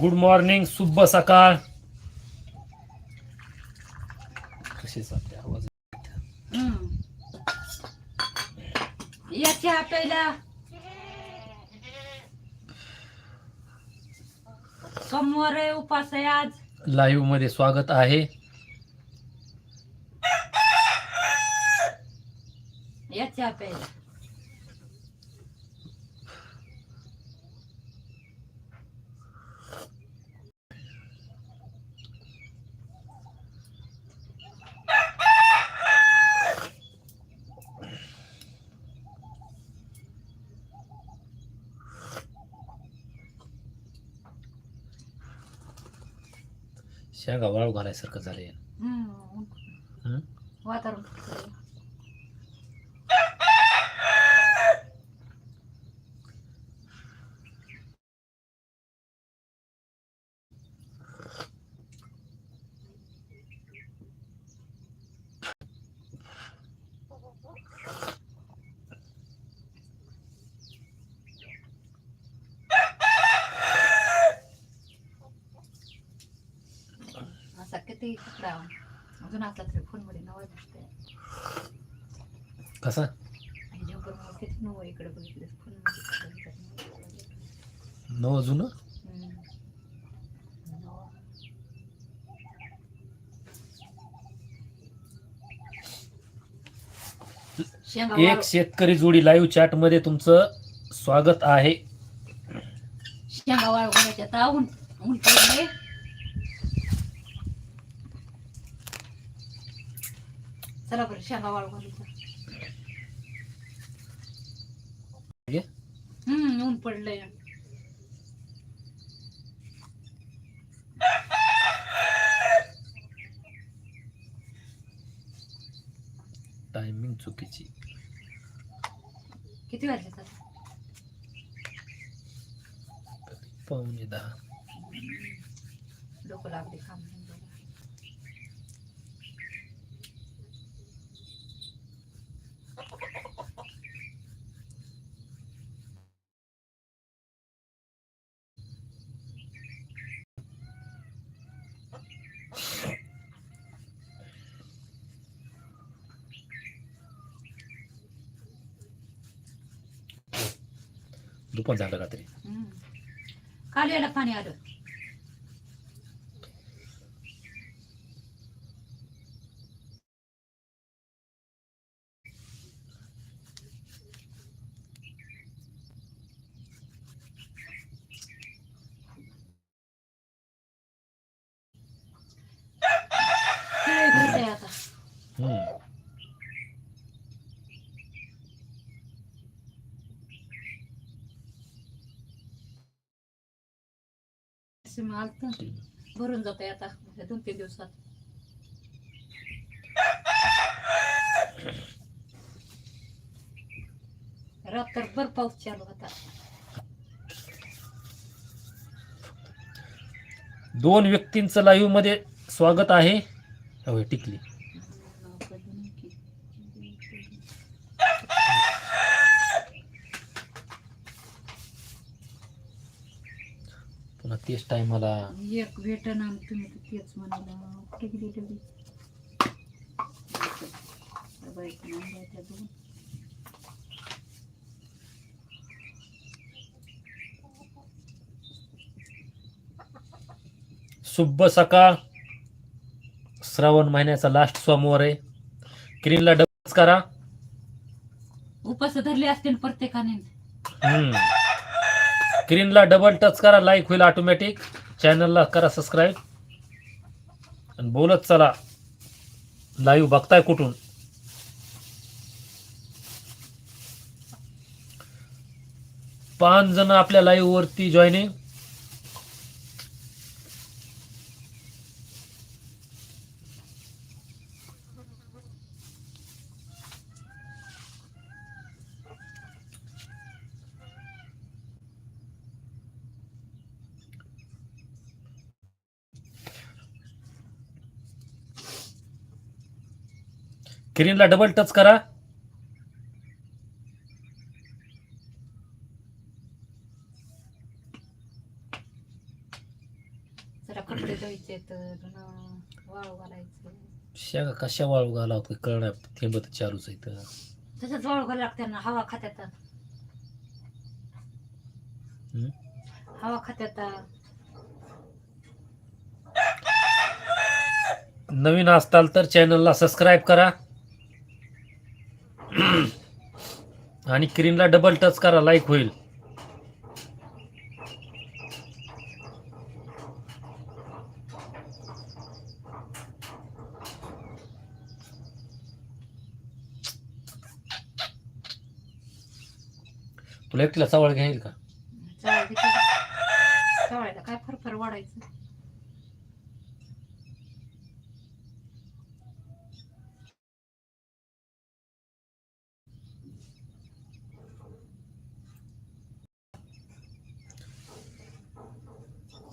Good morning शुभ सकाळ कसे चालते आवाज? हम्म. या चहा प्यायला. सोमवार आहे उपास आहे आज. लाईव्हमध्ये स्वागत आहे. या चहा शेंगा वाळू घालायसारखं झालंय हम्म. हं? वातावरण असा किती तुकडा अजून असला तरी फोनमध्ये नवा दिसतंय कसा नवं इकडे बघितलं फोनमध्ये नव जुनं हम्म. नवं. शेंगा एक शेतकरी जोडी लाईव्ह चॅटमध्ये तुमचं स्वागत आहे. शेंगा घालायच्या आता ऊन ऊन पडले चला बरं शेंगा वाळू हे? हम्म ऊन पडलंय. टायमिंग चुकीची. किती वाजले आता? पावणे दहा. डोकं लागले काम दुपार झालं रात्री. काल याला पाणी आलं केळी भरतंय आता हम्म. सिम आलतं. भरून जात आता दोन तीन दिवसात. रात्रभर पाऊस चालू होता. दोन व्यक्तींचं लाईव्हमध्ये स्वागत आहे. होय टिकली पुन्हा तेच टायमाला. एक भेटन आणि तुम्ही तर तेच म्हणाला. कुठे गेली डबा एक दोन. शुभ सकाळ. श्रावण महिन्याचा लास्ट सोमवार आहे. किरीला डबच करा. उपास धरले असतील प्रत्येकाने. हम्म. स्क्रीनला डबल टच करा लाईक होईल ऑटोमॅटिक चॅनलला करा सबस्क्राईब आणि बोलत चला. लाईव्ह बघताय कुठून? पाच जण आपल्या लाईव्हवरती जॉईनिंग स्क्रीनला डबल टच करा. तर शेंगा कशा वाळू घालावत कळणार थेंबत चालूच आहे इथं. तसंच वाळू घालायला लागते ना हवा खात्यात? हवा खात्यात. नवीन असताल तर चॅनलला सबस्क्राईब करा. आणि स्क्रीनला डबल टच करा लाईक होईल. तुला एकटीला चवळ घेईल का? चवळ काय फरफर वाढायचं?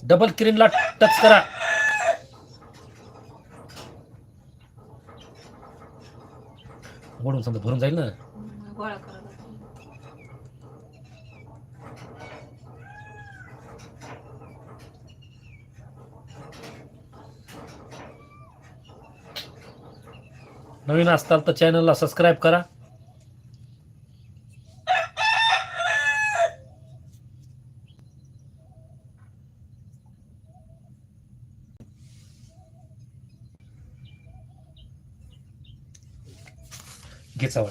डबल स्क्रीनला टच करा. ओढून समजा भरून जाईल ना. गोळा नवीन असताल तर चॅनलला सबस्क्राईब करा. घे चवळ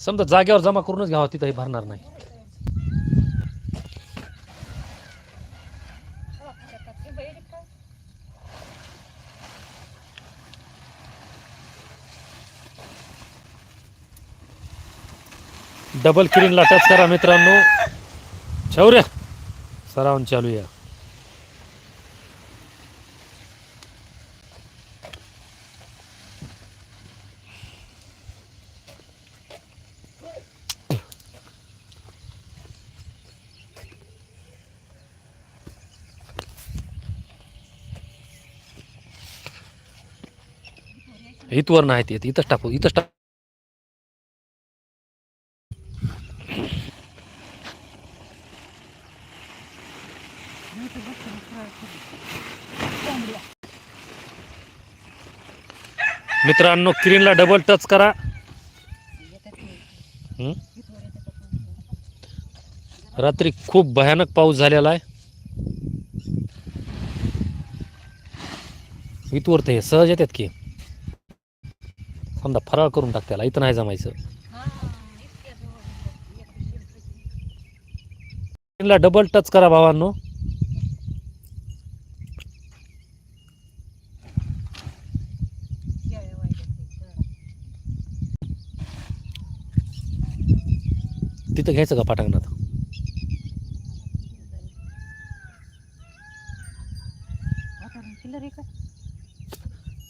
समजा जागेवर जमा करूनच घ्यावा तिथंही भरणार नाही. डबल किरीनला टच करा मित्रांनो. शौर्य सरावून चालू या. इथवर नाही येत इथंच टाकू इथंच टाक. मित्रांनो स्क्रीनला डबल टच करा. रात्री खूप भयानक पाऊस झालेला आहे. इथवर ते सहज येतात की. समजा फराळ करून टाक त्याला इथं नाही जमायचं. क्रीनला डबल टच करा भावांनो. तिथं घ्यायचं का पाटांगणात?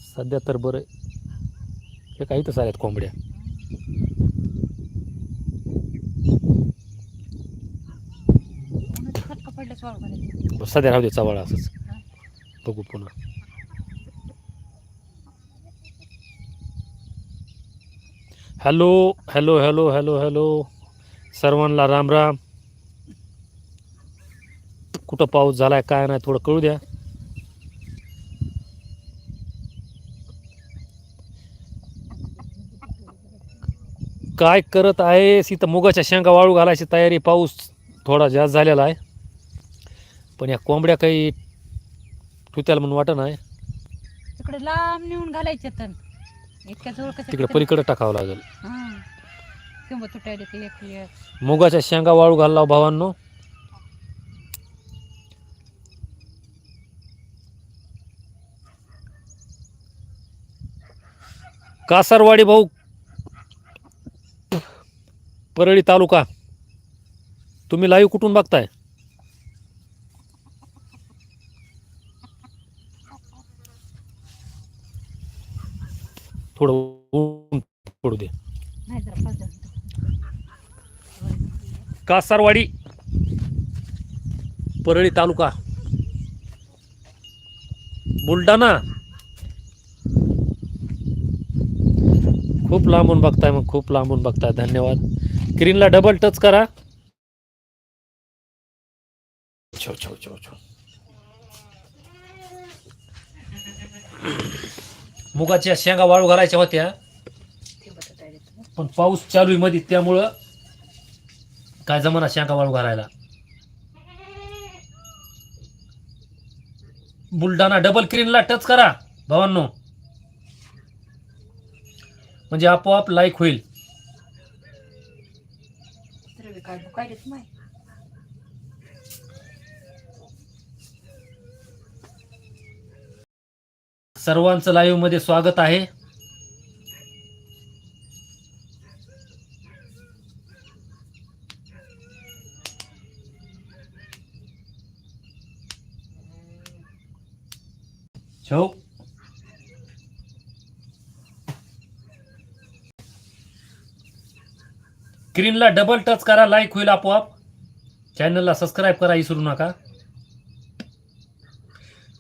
सध्या तर बरं. हे काही तर आल्यात कोंबड्या. सध्या राहू दे चवळा असंच. बघू पुन्हा. Hello hello hello hello hello. सर्वांना राम राम. कुठं पाऊस झालाय काय नाही थोडं कळू द्या. काय करत आहेस इथं मुगाच्या शेंगा वाळू घालायची तयारी. पाऊस थोडा जास्त झालेला आहे. पण या कोंबड्या काही ठुत्याला म्हणून वाटत नाही. तिकडे लांब नेऊन घालायचे तर इतक्या जवळ कसं तिकडे पलीकडे टाकावं लागेल. किंवा तुटायला ते एक एक मुगाच्या शेंगा वाळू घालला भावांनो. कासारवाडी भाऊ परळी तालुका. तुम्ही लाईव्ह कुठून बघताय? थोडं ऊन पडू दे. नाही जरा पाच दहा कासारवाडी परळी तालुका. बुलढाणा. खूप लांबून बघताय मग खूप लांबून बघताय. धन्यवाद. स्क्रीनला डबल टच करा. छो छो छो छो. मुगाच्या शेंगा वाळू घालायच्या होत्या. पण पाऊस चालू आहे मध्ये त्यामुळं काय जमाना शेंगा वाळू घालायला. बुलढाणा डबल स्क्रीनला टच करा भावांनो. म्हणजे आपोआप लाईक होईल. सर्वांचं लाईव्हमध्ये स्वागत आहे छो स्क्रीनला डबल टच करा लाईक होईल आपोआप. चॅनलला सबस्क्राईब करा विसरू नका.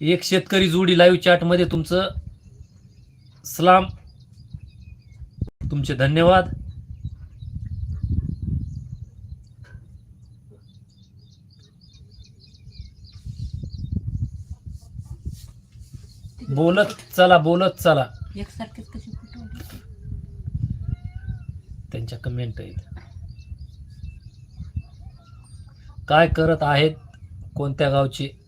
एक शेतकरी जोडी लाईव्ह चॅटमध्ये तुमचं सलाम. तुमचे धन्यवाद. बोलत चला बोलत चला. त्यांच्या कमेंट आहेत. काय करत आहेत कोणत्या गावचे?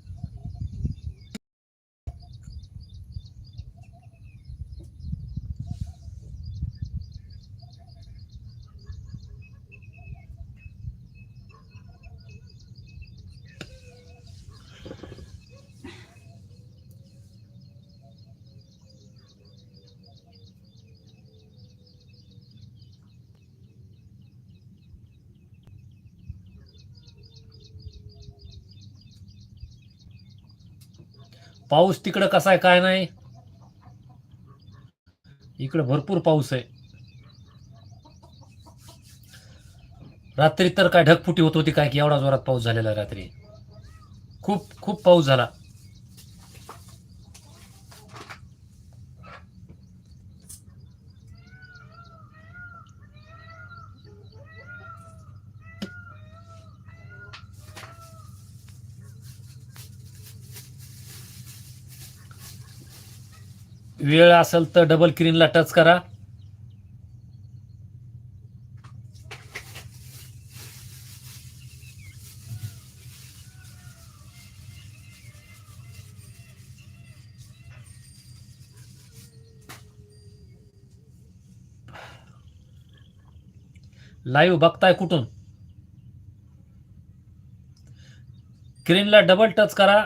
पाऊस तिकडं कसा आहे काय नाही? इकडं भरपूर पाऊस आहे. रात्री तर काय ढगफुटी होत होती काय की एवढा जोरात पाऊस झालेला रात्री. खूप खूप पाऊस झाला. वेळ असेल तर डबल क्रीनला टच करा. लाईव्ह बघताय कुठून? स्क्रीनला डबल टच करा.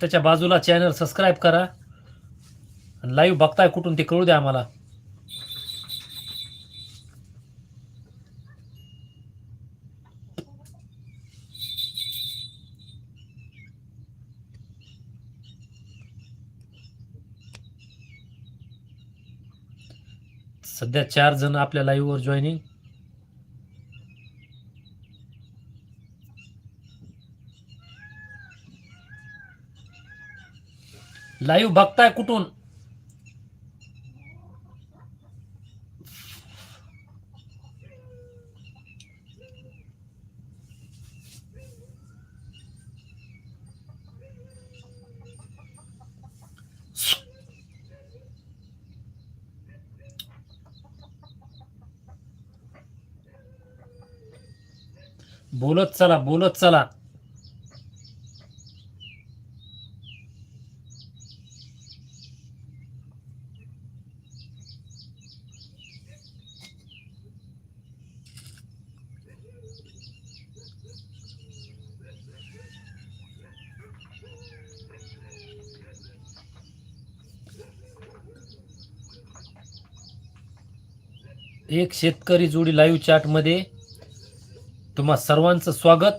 त्याच्या बाजूला चॅनल सबस्क्राईब करा. लाईव्ह बघताय कुठून ते कळू द्या आम्हाला. सध्या चार जण आपल्या लाईव्हवर जॉईनिंग लाईव्ह बघताय कुठून? बोलत चला बोलत चला. एक शेतकरी जोडी लाईव्ह चॅटमध्ये तुम्हा सर्वांचं स्वागत.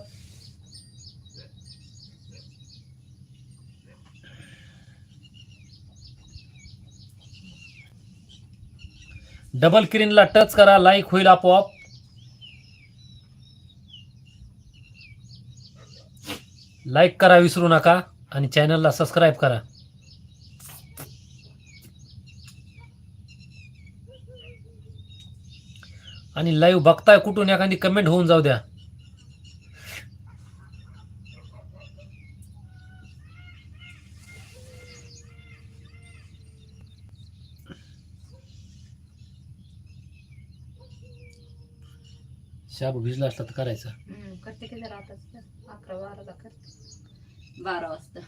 डबल स्क्रीनला टच करा लाईक होईल आपोआप. लाईक करा विसरू नका आणि चॅनलला सबस्क्राईब करा. आणि लाईव्ह बघताय कुठून एखादी कमेंट होऊन जाऊ द्या. शाबू भिजला असला तर करायचा. हम्म, करते की जरा आता अकरा बाराला करते. बारा वाजता.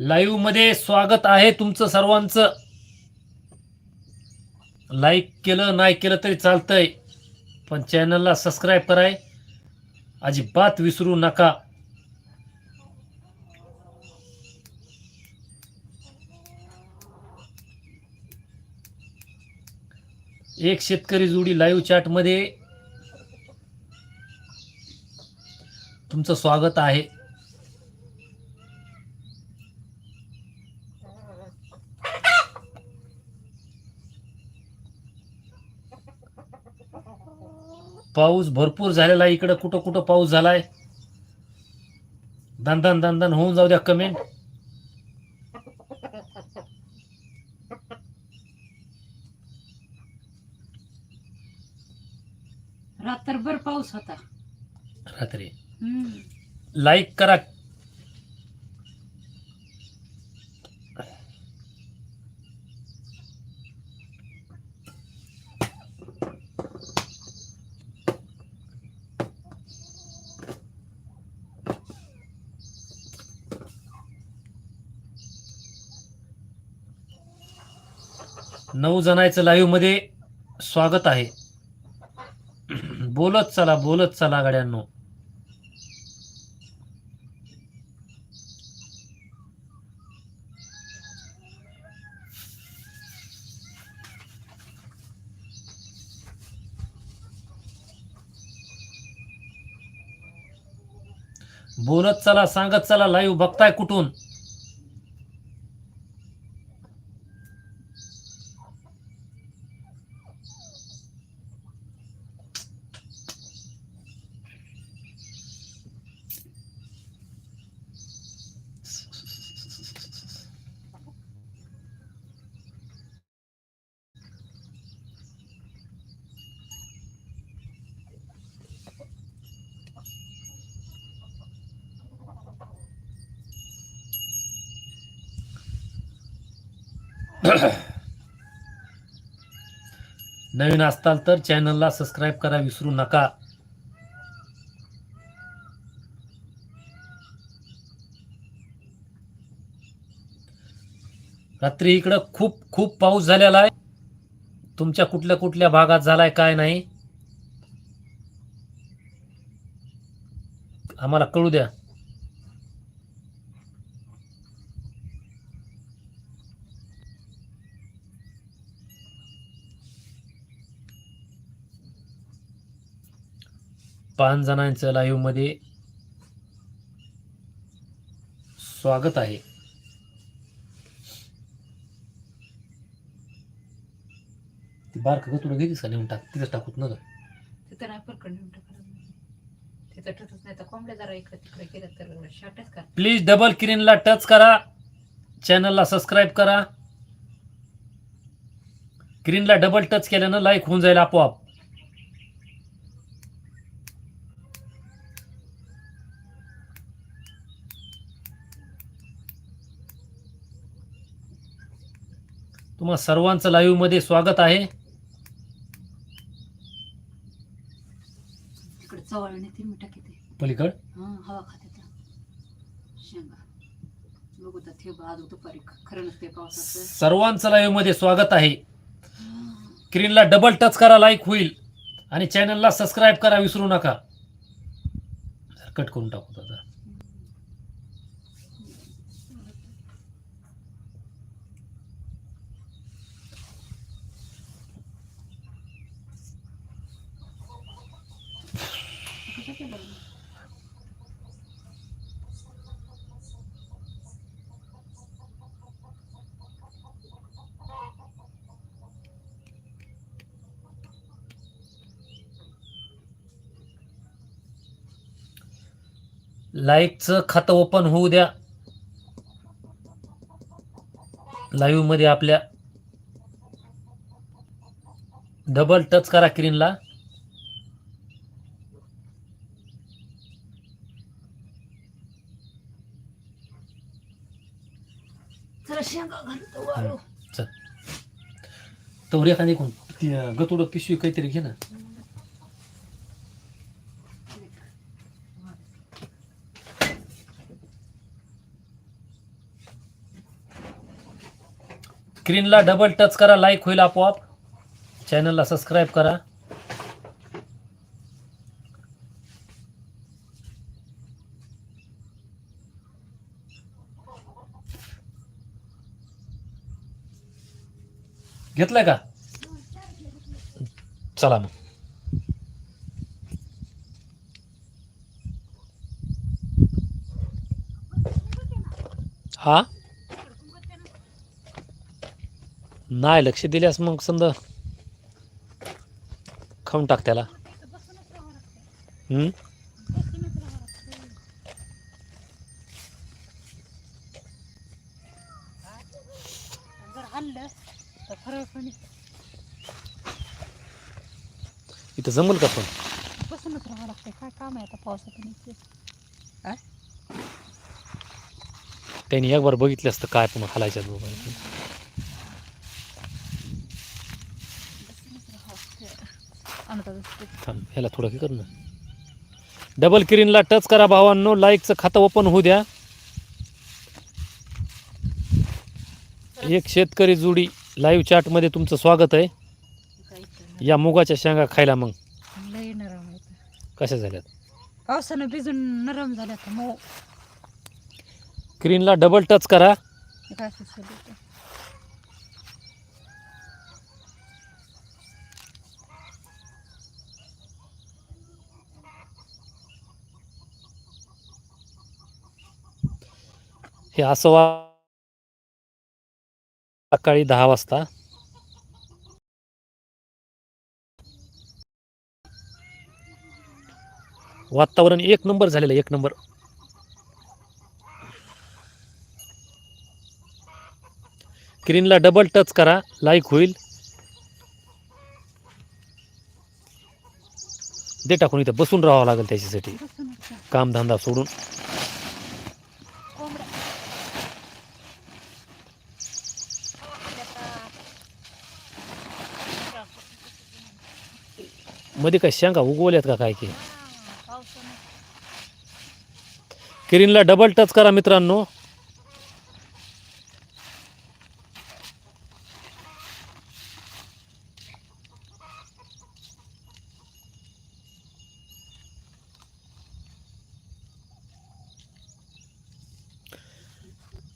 लाईव्हमध्ये स्वागत आहे तुमचं सर्वांचं. लाईक केलं नाही केलं तरी चालतंय. पण चॅनलला सबस्क्राईब कराय. अजिबात विसरू नका. एक शेतकरी जोडी लाईव्ह चॅटमध्ये तुमचं स्वागत आहे. पाऊस भरपूर झालेला आहे. इकडं कुठं कुठं पाऊस झालाय? दंदन दंदन होऊन जाऊ द्या कमेंट रात्रभर पाऊस होता हम्म. लाईक करा. नऊ जणांचं लाईव्हमध्ये स्वागत आहे. बोलत चला बोलत चला गाड्यांनो. बोलत चला सांगत चला लाईव्ह बघताय कुठून? नवीन असताल तर चॅनलला सबस्क्राईब करा विसरू नका. रात्री इकडं खूप खूप पाऊस झालेला आहे. तुमच्या कुठल्या कुठल्या भागात झालाय काय नाही? आम्हाला कळू द्या. पाच जणांचं लाईव्हमध्ये स्वागत आहे. ती बारक तुला घेतीस का नेऊन टाक? तिथंच टाकूत ना तिथं नाही पटकन नेऊन टाकलं तिथं ठेवतच नाही तर कोंबड्या जरा इकडे तिकडे केलं तर कर. प्लीज डबल स्क्रीनला टच करा. चॅनलला सबस्क्राईब करा. स्क्रीनला डबल टच केल्यानं लाईक होऊन जाईल आपोआप. तुम्हा सर्वांचं लाईव्हमध्ये स्वागत आहे. पलीकड? हा हवा सर्वांचं लाईव्हमध्ये स्वागत आहे. स्क्रीनला डबल टच करा लाईक होईल. आणि चॅनलला सबस्क्राईब करा विसरू नका. कट करून टाकू आता लाईकचं खातं ओपन होऊ द्या. लाईव्हमध्ये आपल्या डबल टच करा स्क्रीनला चल. तर एखादी कोण ती गतुड पिशवी काहीतरी घे ना. स्क्रीनला डबल टच करा लाईक होईल आपोआप. चॅनलला सबस्क्राईब करा. घेतलंय का? चला मग. हा? नाही लक्ष दिल्यास मग समजा खाऊन टाक त्याला. इथं जमल का पण? बसूनच राहावं काय काम आहे आता त्यांनी एक बार बघितलं असतं काय पण हालायच्यात बाबा थांब ह्याला थोडं हे कर ना. डबल किरीनला टच करा भावांनो लाईकचं खातं ओपन होऊ द्या. एक शेतकरी जुडी लाईव्ह चॅटमध्ये तुमचं स्वागत आहे. या मुगाच्या शेंगा खायला मग. कशा झाल्यात? पावसानं भिजून नरम झाल्या तर मग स्क्रीनला डबल टच करा. हे असं वा सकाळी दहा वाजता. वातावरण एक नंबर झालेलं आहे, एक नंबर. स्क्रीनला डबल टच करा लाईक होईल. दे टाकून इथं बसून राहावं लागेल त्याच्यासाठी. कामधंदा सोडून. मध्ये काय शेंगा उगवल्यात का काय की? किरीनला डबल टच करा मित्रांनो.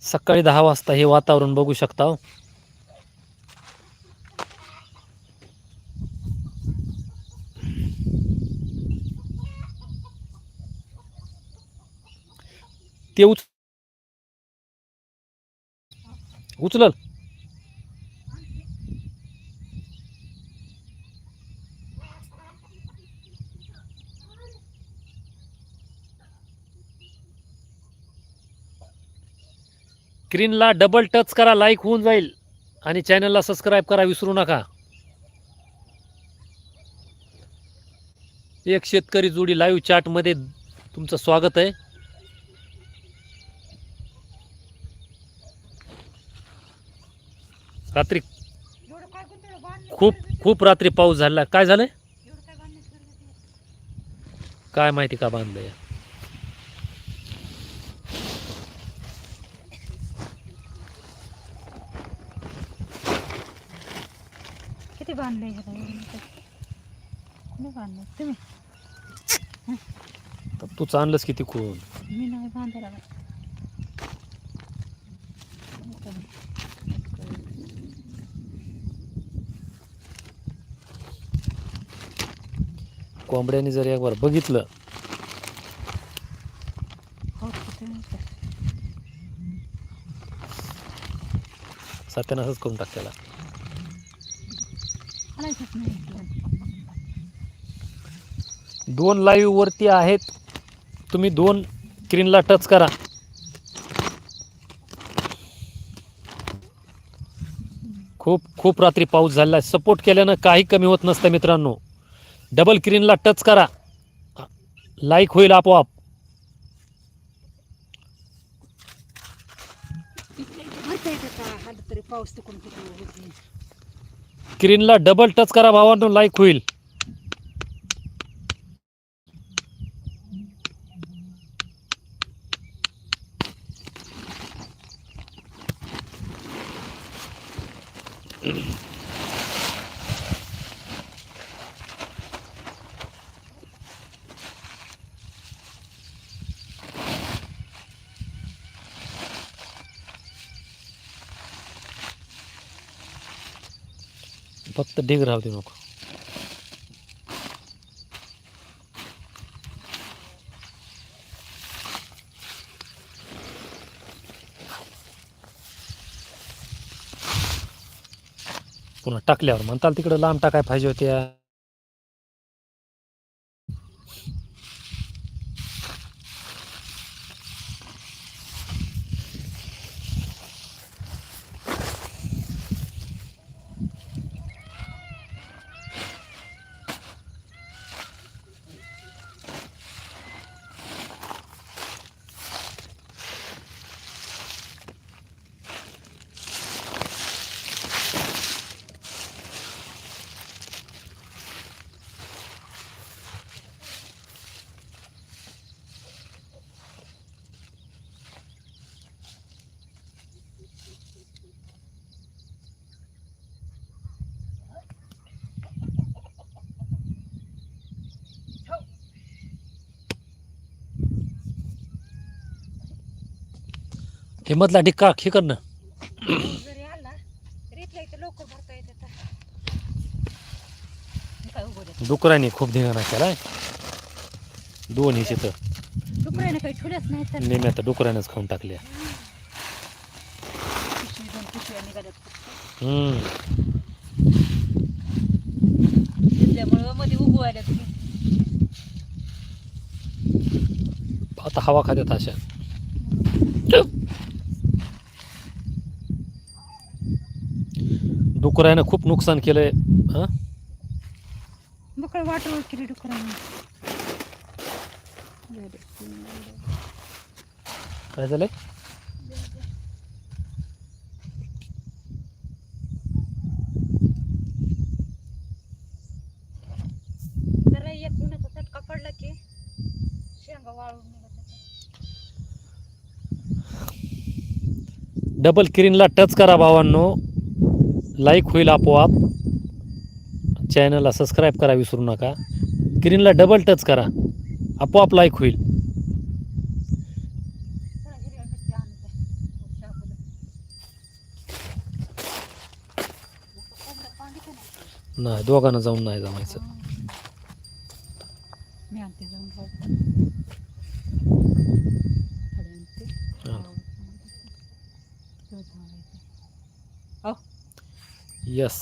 सकाळी दहा वाजता हे वातावरण बघू शकता ते उच उचलल. स्क्रीनला डबल टच करा लाईक होऊन जाईल. आणि चॅनलला सबस्क्राईब करा विसरू नका. एक शेतकरी जोडी लाईव्ह चॅटमध्ये तुमचं स्वागत आहे. रात्री खूप खूप रात्री पाऊस झाला. काय झालंय? एवढं काय माहिती का किती बांधले तुम्ही? तर तूच आणलंस किती कोण मी नाही बांधायला कोंबड्याने जर एक बार बघितलं. हो असंच करून टाक त्याला दोन लाईव्ह वरती आहेत. तुम्ही दोन स्क्रीनला टच करा. खूप खूप रात्री पाऊस झाला आहे. सपोर्ट केल्यानं काही कमी होत नसतं मित्रांनो. डबल क्रीनला टच करा. लाईक होईल आपोआप. क्रीनला स्क्रीनला डबल टच करा भावांनो लाईक होईल. ढीग राहू दे नको पुन्हा टाकल्यावर म्हणताल तिकडे लांब टाकाय पाहिजे होत्या. हे मधला डिक्का हे कर ना. जरी आला तरी इथल्या इथं लवकर भरता येतं तर हे काय उभं राहतं. डुकराने खूप धिंगाणा केलाय डुकराने काही ठेवल्याच नाही तर. नेहमी आता डुकरानेच खाऊन टाकल्या. पिशवी दोन पिशव्या निघाल्यात. फक्त. हम्म. त्यामुळं मध्ये उगवायला आता हवा खात्यात अशा. डुकरानं खूप नुकसान केलंय हा? बकळ वाटोळ केली डुकराने काय झालंय? जरा एक उन्हाचा चटका पडला की शेंगा वाळून निघतात. डबल स्क्रीनला टच करा भावांनो. लाईक होईल आपोआप. चॅनलला सबस्क्राईब करा विसरू नका. स्क्रीनला डबल टच करा. आपोआप लाईक होईल. नाही दोघांना जाऊन नाही जमायचं मी आणते जाऊन खाऊ. थोडे आणते. हा. दूध मागायचं. हो. यस